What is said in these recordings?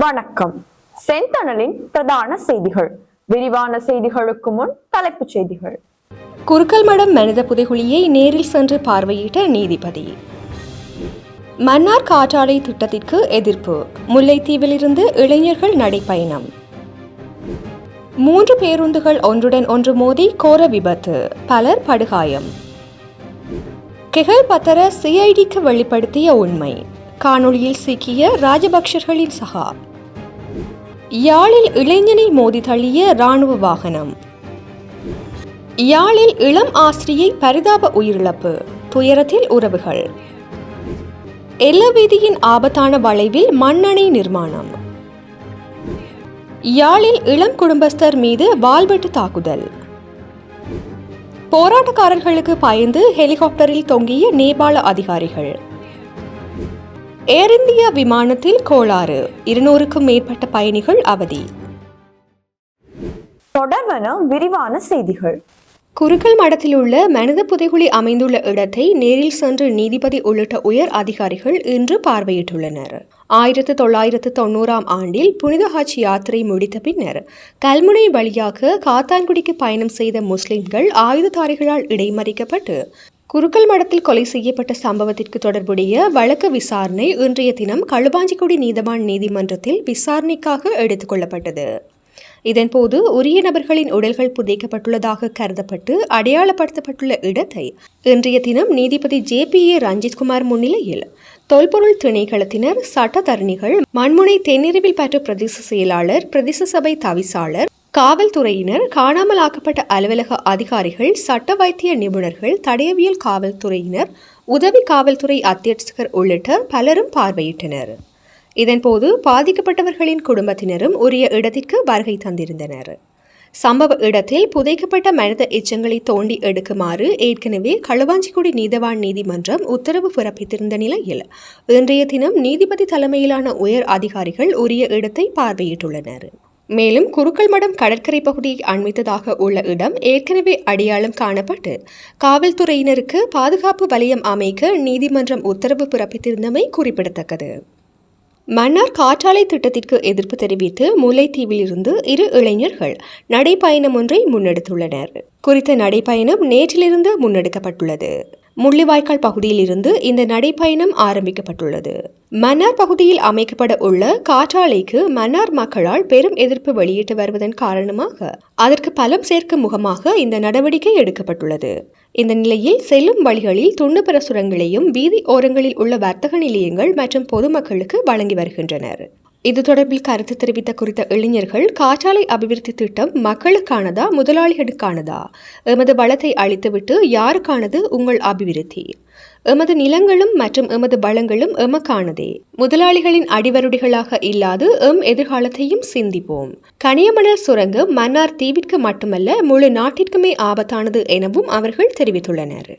வணக்கம். செந்தணலின் பிரதான செய்திகள். விரிவான செய்திகளுக்கு முன் தலைப்புச் செய்திகள். குறுக்கல்மடம் மனித புதைகுழியை நேரில் சென்று பார்வையிட்ட நீதிபதி. மன்னார் காற்றாலை திட்டத்திற்கு எதிர்ப்பு. முல்லைத்தீவிலிருந்து இளைஞர்கள் நடைப்பயணம். மூன்று பேருந்துகள் ஒன்றுடன் ஒன்று மோதி கோர விபத்து. பலர் படுகாயம். கெகல் பத்தர சிஐடிக்கு வெளிப்படுத்திய உண்மை. காணொளியில் சிக்கிய ராஜபக்ஷர்களின் சகா யாழில் இளைஞனை மோதி தள்ளிய ராணுவ வாகனம். யாழில் இளம் ஆசிரியை பரிதாப உயிரிழப்பு. துயரத்தில் உறவுகள். எல்லவீதியின் ஆபத்தான வளைவில் மண்ணணை நிர்மாணம். யாழில் இளம் குடும்பஸ்தர் மீது வால்வெட்டு தாக்குதல். போராட்டக்காரர்களுக்கு பயந்து ஹெலிகாப்டரில் தொங்கிய நேபாள அதிகாரிகள். ஏர் இந்தியா விமானத்தில் கோளாறு. இருநூறுக்கும் மேற்பட்ட பயணிகள் அவதி. தொடர்வன விரிவான செய்திகள். குறுக்கல் மடத்தில் உள்ள மனித புதைகுழி அமைந்துள்ள இடத்தை நேரில் சென்று நீதிபதி உள்ளிட்ட உயர் அதிகாரிகள் இன்று பார்வையிட்டுள்ளனர். ஆயிரத்து தொள்ளாயிரத்து தொண்ணூறாம் ஆண்டில் புனித ஹஜ் யாத்திரை முடித்த பின்னர் கல்முனை வழியாக காத்தான்குடிக்கு பயணம் செய்த முஸ்லிம்கள் ஆயுததாரிகளால் இடைமறிக்கப்பட்டு குறுக்கல் மடத்தில் கொலை செய்யப்பட்ட சம்பவத்திற்கு தொடர்புடைய வழக்கு விசாரணை இன்றைய தினம் களுவாஞ்சிக்குடி நீதவான் நீதிமன்றத்தில் விசாரணைக்காக எடுத்துக்கொள்ளப்பட்டது இதன்போது உரிய நபர்களின் உடல்கள் புதைக்கப்பட்டுள்ளதாக கருதப்பட்டு அடையாளப்படுத்தப்பட்டுள்ள இடத்தை இன்றைய தினம் நீதிபதி ஜே பி ஏ ரஞ்சித்குமார் முன்னிலையில் தொல்பொருள் திணைக்களத்தினர் சட்டத்தரணிகள் மண்முனை தென்னிருவில் பெற்ற பிரதேச செயலாளர் பிரதேச சபை தவிசாளர் காவல்துறையினர் காணாமல் ஆக்கப்பட்ட அலுவலக அதிகாரிகள் சட்ட வைத்திய நிபுணர்கள் தடயவியல் காவல்துறையினர் உதவி காவல்துறை அத்தியட்சகர் உள்ளிட்ட பலரும் பார்வையிட்டனர். இதன்போது பாதிக்கப்பட்டவர்களின் குடும்பத்தினரும் உரிய இடத்திற்கு வருகை தந்திருந்தனர். சம்பவ இடத்தில் புதைக்கப்பட்ட மனித எச்சங்களை தோண்டி எடுக்குமாறு ஏற்கனவே களுவாஞ்சிக்குடி நீதவான் நீதிமன்றம் உத்தரவு பிறப்பித்திருந்த நிலையில் இன்றைய தினம் நீதிபதி தலைமையிலான உயர் அதிகாரிகள் உரிய இடத்தை பார்வையிட்டுள்ளனர். மேலும் குருக்கள்மடம் கடற்கரை பகுதியை அண்மித்ததாக உள்ள இடம் ஏற்கனவே அடையாளம் காணப்பட்டு காவல்துறையினருக்கு பாதுகாப்பு வலயம் அமைக்க நீதிமன்றம் உத்தரவு பிறப்பித்திருந்தமை குறிப்பிடத்தக்கது. மன்னார் காற்றாலை திட்டத்திற்கு எதிர்ப்பு தெரிவித்து முல்லைத்தீவில் இருந்து இரு இளைஞர்கள் நடைப்பயணம் ஒன்றை முன்னெடுத்துள்ளனர். குறித்த நடைப்பயணம் நேற்றிலிருந்து முன்னெடுக்கப்பட்டுள்ளது. முள்ளிவாய்க்கால் பகுதியில் இருந்து இந்த நடைப்பயணம் ஆரம்பிக்கப்பட்டுள்ளது. மன்னார் பகுதியில் அமைக்கப்பட உள்ள காற்றாலைக்கு மன்னார் மக்களால் பெரும் எதிர்ப்பு வெளியிட்டு வருவதன் காரணமாக அதற்கு பலம் சேர்க்கும் முகமாக இந்த நடவடிக்கை எடுக்கப்பட்டுள்ளது. இந்த நிலையில் செல்லும் வழிகளில் துண்டு பிரசுரங்களையும் வீதி ஓரங்களில் உள்ள வர்த்தக நிலையங்கள் மற்றும் பொதுமக்களுக்கு வழங்கி வருகின்றனர். இது தொடர்பில் கருத்து தெரிவித்த குறித்த இளைஞர்கள் காற்றாலை அபிவிருத்தி திட்டம் மக்களுக்கானதா முதலாளிகளுக்கானதா? எமது பலத்தை அழித்துவிட்டு யாருக்கானது உங்கள் அபிவிருத்தி? எமது நிலங்களும் மற்றும் எமது பலங்களும் எமக்கானதே. முதலாளிகளின் அடிவருடிகளாக இல்லாது எம் எதிர்காலத்தையும் சிந்திப்போம். கனியமணல் சுரங்கம் மன்னார் தீவிற்கு மட்டுமல்ல முழு நாட்டிற்குமே ஆபத்தானது எனவும் அவர்கள் தெரிவித்துள்ளனர்.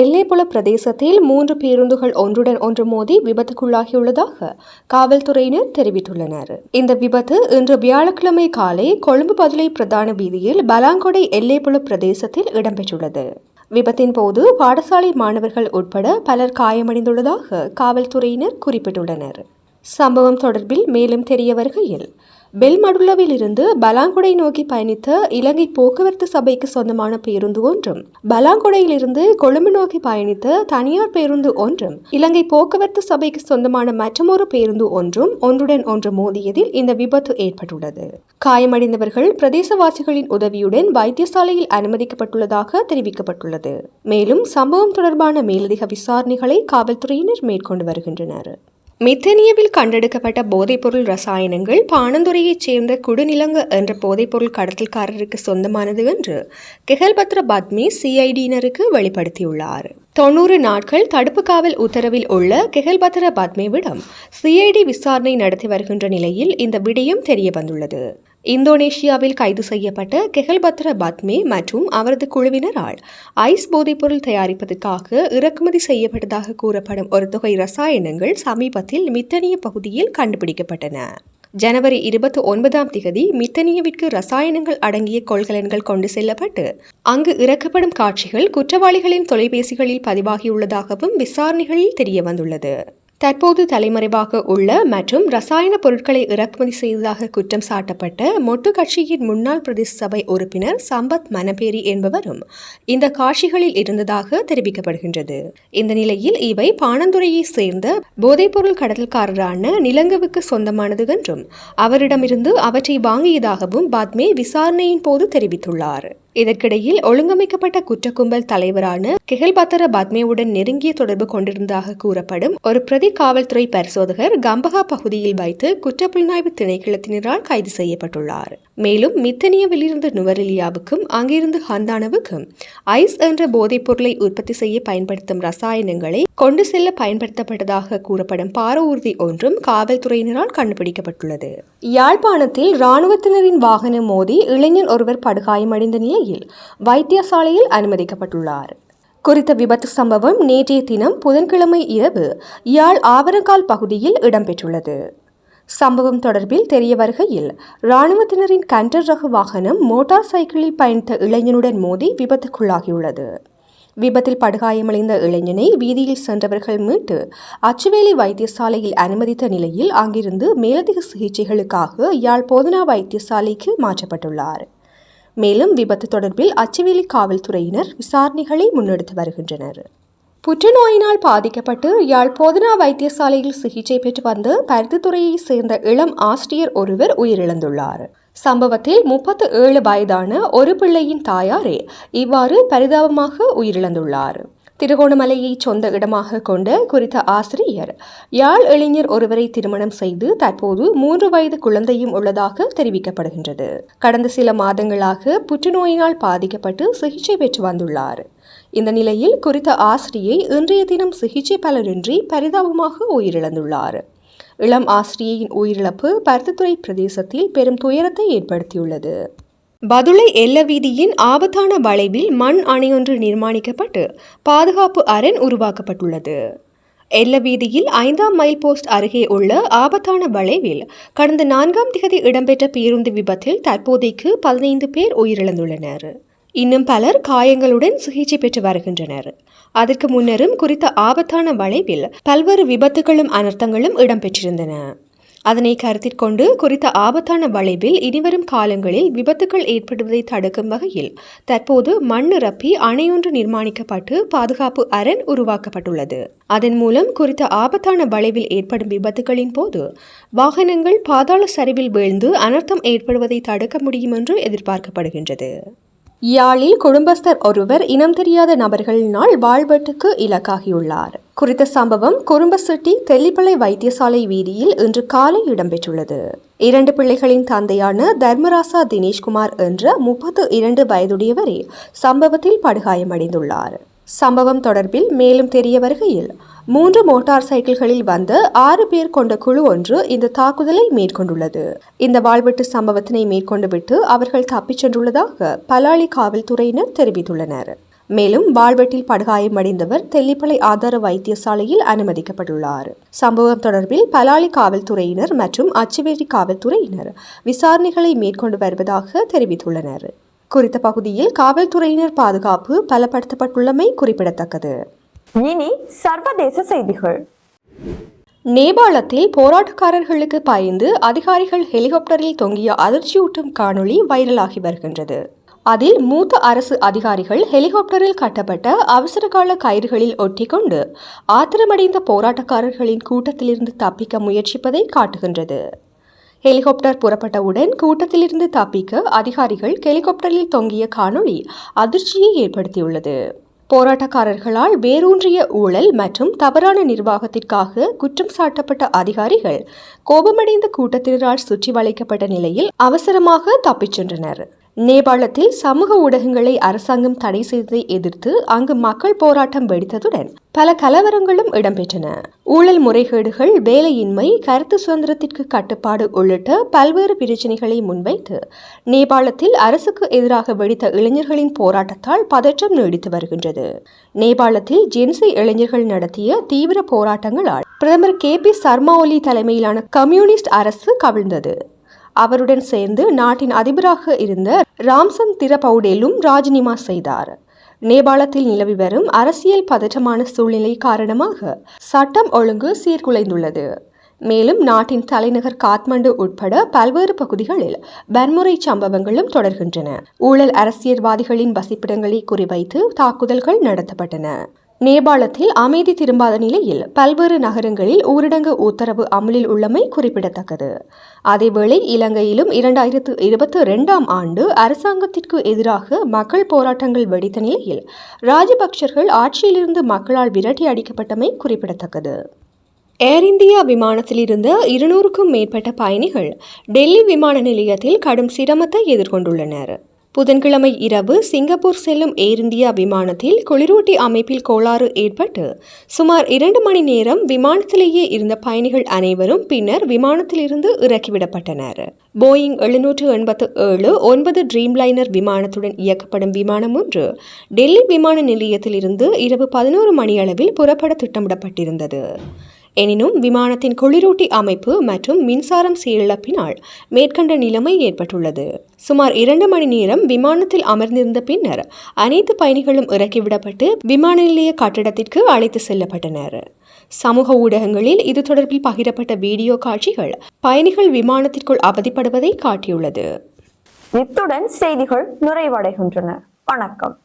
எல்லைப்புல பிரதேசத்தில் மூன்று பேருந்துகள் ஒன்றுடன் ஒன்று மோதி விபத்துக்குள்ளாகியுள்ளதாக காவல்துறையினர் தெரிவித்துள்ளனர். இந்த விபத்து இன்று வியாழக்கிழமை காலை கொழும்பு பதிலை பிரதான வீதியில் பலாங்கொடை எல்லைப்புல பிரதேசத்தில் இடம்பெற்றுள்ளது. விபத்தின் போது பாடசாலை மாணவர்கள் உட்பட பலர் காயமடைந்துள்ளதாக காவல்துறையினர் குறிப்பிட்டுள்ளனர். சம்பவம் தொடர்பில் மேலும் தெரிய வருகையில் பெல்மடுல்லவிலிருந்து பலாங்குடை நோக்கி பயணித்த இலங்கை போக்குவரத்து சபைக்கு சொந்தமான பேருந்து ஒன்றும். பலாங்குடையிலிருந்து கொழும்பு நோக்கி பயணித்த தனியார் பேருந்து ஒன்றும். இலங்கை போக்குவரத்து சபைக்கு சொந்தமான மற்றமொரு பேருந்து ஒன்றும் ஒன்றுடன் ஒன்று மோதியதில் இந்த விபத்து ஏற்பட்டுள்ளது. காயமடைந்தவர்கள் பிரதேசவாசிகளின் உதவியுடன் வைத்தியசாலையில் அனுமதிக்கப்பட்டுள்ளதாக தெரிவிக்கப்பட்டுள்ளது. மேலும் சம்பவம் தொடர்பான மேலதிக விசாரணைகளை காவல்துறையினர் மேற்கொண்டு வருகின்றனர். மித்தனியவில் கண்டெடுக்கப்பட்ட போதைப்பொருள் ரசாயனங்கள் பாணந்துறையைச் சேர்ந்த குடுநிலங்க என்ற போதைப்பொருள் கடத்தல்காரருக்கு சொந்தமானது என்று கெஹல்பத்ர பத்மி சிஐடியினருக்கு வெளிப்படுத்தியுள்ளார். தொன்னூறு நாட்கள் தடுப்பு காவல் உத்தரவில் உள்ள கெஹல்பத்ர பத்மேவிடம் சிஐடி விசாரணை நடத்தி வருகின்ற நிலையில் இந்த விடயம் தெரிய வந்துள்ளது இந்தோனேஷியாவில் கைது செய்யப்பட்ட கெஹல்பத்ர பத்மே மற்றும் அவரது குழுவினரால் ஐஸ் போதைப்பொருள் தயாரிப்பதற்காக இறக்குமதி செய்யப்பட்டதாக கூறப்படும் ஒரு தொகை ரசாயனங்கள் சமீபத்தில் மித்தனிய பகுதியில் கண்டுபிடிக்கப்பட்டன. ஜனவரி இருபத்தி ஒன்பதாம் திகதி மித்தனியவிற்கு ரசாயனங்கள் அடங்கிய கொள்கலன்கள் கொண்டு செல்லப்பட்டு அங்கு இறக்கப்படும் காட்சிகள் குற்றவாளிகளின் தொலைபேசிகளில் பதிவாகியுள்ளதாகவும் விசாரணைகளில் தெரியவந்துள்ளது. தற்போது தலைமறைவாக உள்ள மற்றும் ரசாயன பொருட்களை இறக்குமதி செய்ததாக குற்றம் சாட்டப்பட்ட மொட்டு கட்சியின் முன்னாள் பிரதேச சபை உறுப்பினர் சம்பத் மனபேரி என்பவரும் இந்த காட்சிகளில் இருந்ததாக தெரிவிக்கப்படுகின்றது. இந்த நிலையில் இவை பாணந்துறையை சேர்ந்த போதைப்பொருள் கடத்தல்காரரான நிலங்கவுக்கு சொந்தமானது என்றும் அவரிடமிருந்து அவற்றை வாங்கியதாகவும் பாத்மே விசாரணையின் போது தெரிவித்துள்ளார். இதற்கிடையில் ஒழுங்கமைக்கப்பட்ட குற்றக்கும்பல் தலைவரான கெஹல்பத்தர பத்மேவுடன் நெருங்கிய தொடர்பு கொண்டிருந்ததாக கூறப்படும் ஒரு பிரதி காவல்துறை பரிசோதகர் கம்பகா பகுதியில் வைத்து குற்றப்புலனாய்வு திணைக்களத்தினரால் கைது செய்யப்பட்டுள்ளார். மேலும் மித்தனியவிலிருந்து நுவரெலியாவுக்கும் அங்கிருந்து ஹந்தானவுக்கும் ஐஸ் என்ற போதைப் பொருளை உற்பத்தி செய்ய பயன்படுத்தும் ரசாயனங்களை கொண்டு செல்ல பயன்படுத்தப்பட்டதாக கூறப்படும் பார ஊர்தி ஒன்றும் காவல்துறையினரால் கண்டுபிடிக்கப்பட்டுள்ளது. யாழ்ப்பாணத்தில் இராணுவத்தினரின் வாகனம் மோதி இளைஞர் ஒருவர் படுகாயமடைந்த நிலை நிலையில் வைத்தியசாலையில் அனுமதிக்கப்பட்டுள்ளார். குறித்த விபத்து சம்பவம் நேற்றைய தினம் புதன்கிழமை இரவு யாழ் ஆவரங்கால் பகுதியில் இடம்பெற்றுள்ளது. சம்பவம் தொடர்பில் தெரிய வருகையில் இராணுவத்தினரின் கண்டர் ரக வாகனம் மோட்டார் சைக்கிளில் பயணித்த இளைஞனுடன் மோதி விபத்துக்குள்ளாகியுள்ளது. விபத்தில் படுகாயமடைந்த இளைஞனை வீதியில் சென்றவர்கள் மீட்டு அச்சுவேலி வைத்தியசாலையில் அனுமதித்த நிலையில் அங்கிருந்து மேலதிக சிகிச்சைகளுக்காக யாழ் போதனா வைத்தியசாலைக்கு மாற்றப்பட்டுள்ளார். மேலும் விபத்து தொடர்பில் அச்சுவேலி காவல்துறையினர் விசாரணைகளை முன்னெடுத்து வருகின்றனர். புற்றுநோயினால் பாதிக்கப்பட்டு யாழ் போதனா வைத்தியசாலையில் சிகிச்சை பெற்று வந்த பருத்தித்துறையைச் சேர்ந்த இளம் ஆசிரியர் ஒருவர் உயிரிழந்துள்ளார். சம்பவத்தில் முப்பத்து ஏழு வயதான ஒரு பிள்ளையின் தாயாரே இவ்வாறு பரிதாபமாக உயிரிழந்துள்ளார். திருகோணமலையை சொந்த இடமாக கொண்ட குறித்த ஆசிரியர். யாழ் இளைஞர் ஒருவரை திருமணம் செய்து தற்போது மூன்று வயது குழந்தையும் உள்ளதாக தெரிவிக்கப்படுகின்றது. கடந்த சில மாதங்களாக புற்றுநோயினால் பாதிக்கப்பட்டு சிகிச்சை பெற்று வந்துள்ளார். இந்த நிலையில் குறித்த ஆசிரியை இன்றைய தினம் சிகிச்சை பலனின்றி பரிதாபமாக உயிரிழந்துள்ளார். இளம் ஆசிரியையின் உயிரிழப்பு பருத்தித்துறை பிரதேசத்தில் பெரும் துயரத்தை ஏற்படுத்தியுள்ளது. பதுளை எல்ல வீதியின் ஆபத்தான வளைவில் மண் அணையொன்று நிர்மாணிக்கப்பட்டு பாதுகாப்பு அரண் உருவாக்கப்பட்டுள்ளது. எல்ல வீதியில் ஐந்தாம் மைல் போஸ்ட் அருகே உள்ள ஆபத்தான வளைவில் கடந்த நான்காம் திகதி இடம்பெற்ற பேருந்து விபத்தில் தற்போதைக்கு பதினைந்து பேர் உயிரிழந்துள்ளனர். இன்னும் பலர் காயங்களுடன் சிகிச்சை பெற்று வருகின்றனர். அதற்கு முன்னரும் குறித்த ஆபத்தான வளைவில் பல்வேறு விபத்துகளும் அனர்த்தங்களும் இடம்பெற்றிருந்தன. அதனை கருத்திற்கொண்டு குறித்த ஆபத்தான வளைவில் இனிவரும் காலங்களில் விபத்துகள் ஏற்படுவதை தடுக்கும் வகையில் தற்போது மண் நிரப்பி அணையொன்று நிர்மாணிக்கப்பட்டு பாதுகாப்பு அரண் உருவாக்கப்பட்டுள்ளது. அதன் மூலம் குறித்த ஆபத்தான வளைவில் ஏற்படும் விபத்துகளின் போது வாகனங்கள் பாதாள சரிவில் வீழ்ந்து அனர்த்தம் ஏற்படுவதை தடுக்க முடியும் என்று எதிர்பார்க்கப்படுகின்றது. யாழில் குடும்பஸ்தர் ஒருவர் இனம் தெரியாத நபர்களினால் வாழ்வெட்டுக்கு இலக்காகியுள்ளார். குறித்த சம்பவம் குறும்பசிட்டி தெல்லிப்பளை வைத்தியசாலை வீதியில் இன்று காலை இடம்பெற்றுள்ளது. இரண்டு பிள்ளைகளின் தந்தையான தர்மராசா தினேஷ்குமார் என்ற முப்பத்து இரண்டு வயதுடையவரே சம்பவத்தில் படுகாயமடைந்துள்ளார். சம்பவம் தொடர்பில் மேலும் தெரிய வருகையில் மூன்று மோட்டார் சைக்கிள்களில் வந்த ஆறு பேர் கொண்ட குழு ஒன்று இந்த தாக்குதலை மேற்கொண்டுள்ளது. இந்த வாழ்வெட்டு சம்பவத்தினை மேற்கொண்டுவிட்டு அவர்கள் தப்பிச் சென்றுள்ளதாக பலாலி காவல்துறையினர் தெரிவித்துள்ளனர். மேலும் வாழ்வெட்டில் படுகாயமடைந்தவர் தெல்லிப்பளை ஆதார வைத்தியசாலையில் அனுமதிக்கப்பட்டுள்ளார். சம்பவம் தொடர்பில் பலாலி காவல்துறையினர் மற்றும் அச்சுவேரி காவல்துறையினர் விசாரணைகளை மேற்கொண்டு வருவதாக தெரிவித்துள்ளனர். குறித்த பகுதியில் காவல்துறையினர் பாதுகாப்பு பலப்படுத்தப்பட்டுள்ளமை குறிப்பிடத்தக்கது. இனி சர்வதேச செய்திகள். நேபாளத்தில் போராட்டக்காரர்களுக்கு பயந்து அதிகாரிகள் ஹெலிகாப்டரில் தொங்கிய அதிர்ச்சியூட்டும் காணொளி வைரலாகி வருகின்றது. அதில் மூத்த அரசு அதிகாரிகள் ஹெலிகாப்டரில் கட்டப்பட்ட அவசரகால கயிறுகளில் ஒட்டிக்கொண்டு ஆத்திரமடைந்த போராட்டக்காரர்களின் கூட்டத்திலிருந்து தப்பிக்க முயற்சிப்பதை காட்டுகின்றது. ஹெலிகாப்டர் புறப்பட்டவுடன் கூட்டத்திலிருந்து தப்பிக்க அதிகாரிகள் ஹெலிகாப்டரில் தொங்கிய காணொளி அதிர்ச்சியை ஏற்படுத்தியுள்ளது. போராட்டக்காரர்களால் வேரூன்றிய ஊழல் மற்றும் தவறான நிர்வாகத்திற்காக குற்றம் சாட்டப்பட்ட அதிகாரிகள் கோபமடைந்த கூட்டத்தினரால் சுற்றி வளைக்கப்பட்ட நிலையில் அவசரமாக தப்பிச் சென்றனர். நேபாளத்தில் சமூக ஊடகங்களை அரசாங்கம் தடை செய்ததை எதிர்த்து அங்கு மக்கள் போராட்டம் வெடித்ததுடன் பல கலவரங்களும் இடம்பெற்றன. ஊழல் முறைகேடுகள் வேலையின்மை கருத்து சுதந்திரத்திற்கு கட்டுப்பாடு உள்ளிட்ட பல்வேறு பிரச்சினைகளை முன்வைத்து நேபாளத்தில் அரசுக்கு எதிராக வெடித்த இளைஞர்களின் போராட்டத்தால் பதற்றம் நீடித்து வருகின்றது. நேபாளத்தில் ஜென்சி இளைஞர்கள் நடத்திய தீவிர போராட்டங்களால் பிரதமர் கே பி சர்மா ஒலி தலைமையிலான கம்யூனிஸ்ட் அரசு கவிழ்ந்தது. அவருடன் சேர்ந்து நாட்டின் அதிபராக இருந்த ராம்சன் திரபவுடேலும் ராஜினாமா செய்தார். நேபாளத்தில் நிலவி வரும் அரசியல் பதற்றமான சூழ்நிலை காரணமாக சட்டம் ஒழுங்கு சீர்குலைந்துள்ளது. மேலும் நாட்டின் தலைநகர் காத்மண்டு உட்பட பல்வேறு பகுதிகளில் வன்முறை சம்பவங்களும் தொடர்கின்றன. ஊழல் அரசியல்வாதிகளின் வசிப்பிடங்களை குறிவைத்து தாக்குதல்கள் நடத்தப்பட்டன. நேபாளத்தில் அமைதி திரும்பாத நிலையில் பல்வேறு நகரங்களில் ஊரடங்கு உத்தரவு அமலில் உள்ளமை குறிப்பிடத்தக்கது. அதேவேளை இலங்கையிலும் இரண்டாயிரத்து இருபத்தி இரண்டாம் ஆண்டு அரசாங்கத்திற்கு எதிராக மக்கள் போராட்டங்கள் வெடித்த நிலையில் ராஜபக்சர்கள் ஆட்சியிலிருந்து மக்களால் விரட்டி அடிக்கப்பட்டமை குறிப்பிடத்தக்கது. ஏர் இந்தியா விமானத்தில் இருந்த இருநூறுக்கும் மேற்பட்ட பயணிகள் டெல்லி விமான நிலையத்தில் கடும் சிரமத்தை எதிர்கொண்டுள்ளனர். புதன்கிழமை இரவு சிங்கப்பூர் செல்லும் ஏர் இந்தியா விமானத்தில் குளிரூட்டி அமைப்பில் கோளாறு ஏற்பட்டு சுமார் இரண்டு மணி நேரம் விமானத்திலேயே இருந்த பயணிகள் அனைவரும் பின்னர் விமானத்திலிருந்து இறக்கிவிடப்பட்டனர் போயிங் எழுநூற்று எண்பத்து ஏழு ஒன்பது ட்ரீம்லைனர் விமானத்துடன் இயக்கப்படும் விமானம் ஒன்று டெல்லி விமான நிலையத்திலிருந்து இரவு பதினோரு மணியளவில் புறப்பட திட்டமிடப்பட்டிருந்தது. எனினும் விமானத்தின் குளிரூட்டி அமைப்பு மற்றும் மின்சாரம் செயலிழப்பினால் மேற்கண்ட நிலைமை ஏற்பட்டுள்ளது. சுமார் இரண்டு மணி நேரம் விமானத்தில் அமர்ந்திருந்த பின்னர் அனைத்து பயணிகளும் இறக்கிவிடப்பட்டு விமான நிலைய கட்டடத்திற்கு அழைத்து செல்லப்பட்டனர். சமூக ஊடகங்களில் இது தொடர்பில் பகிரப்பட்ட வீடியோ காட்சிகள் பயணிகள் விமானத்திற்குள் அவதிப்படுவதை காட்டியுள்ளது. இத்துடன் செய்திகள் நிறைவடைகின்றன. வணக்கம்.